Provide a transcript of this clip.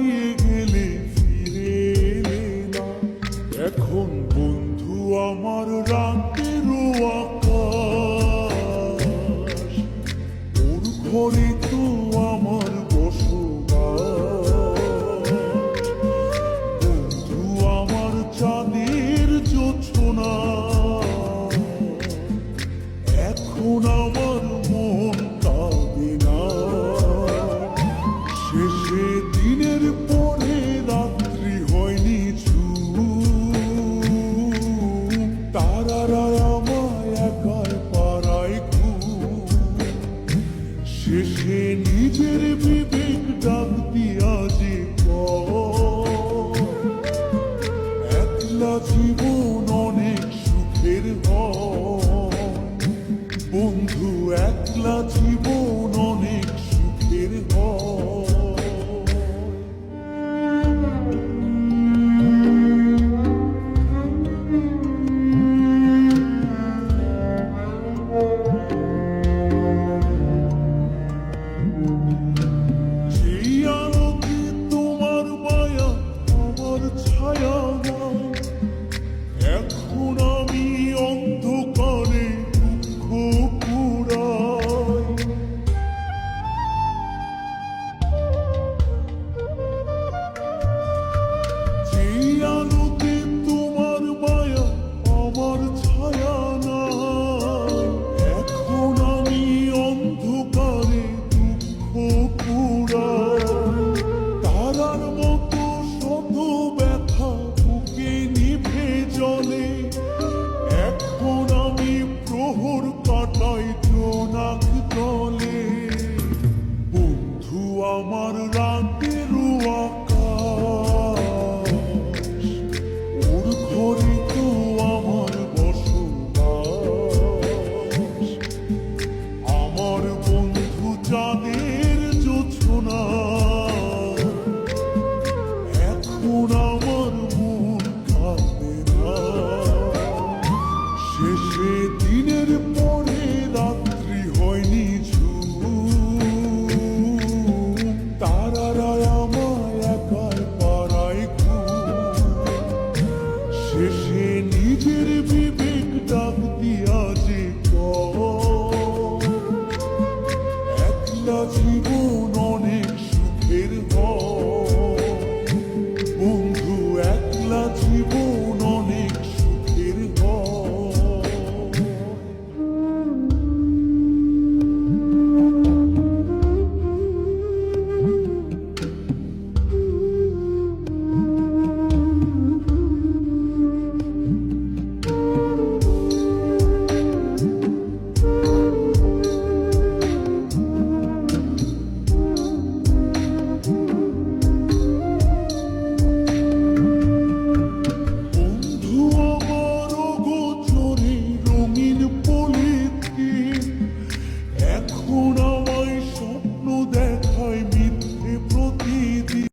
হারিয়ে গেলে ফিরে এলে না। এখন বন্ধু আমার রাতের আকাশ। ওর ঘরে তো আমার বসবাস। বন্ধু আমার চাঁদের জোছনা। এখন deep.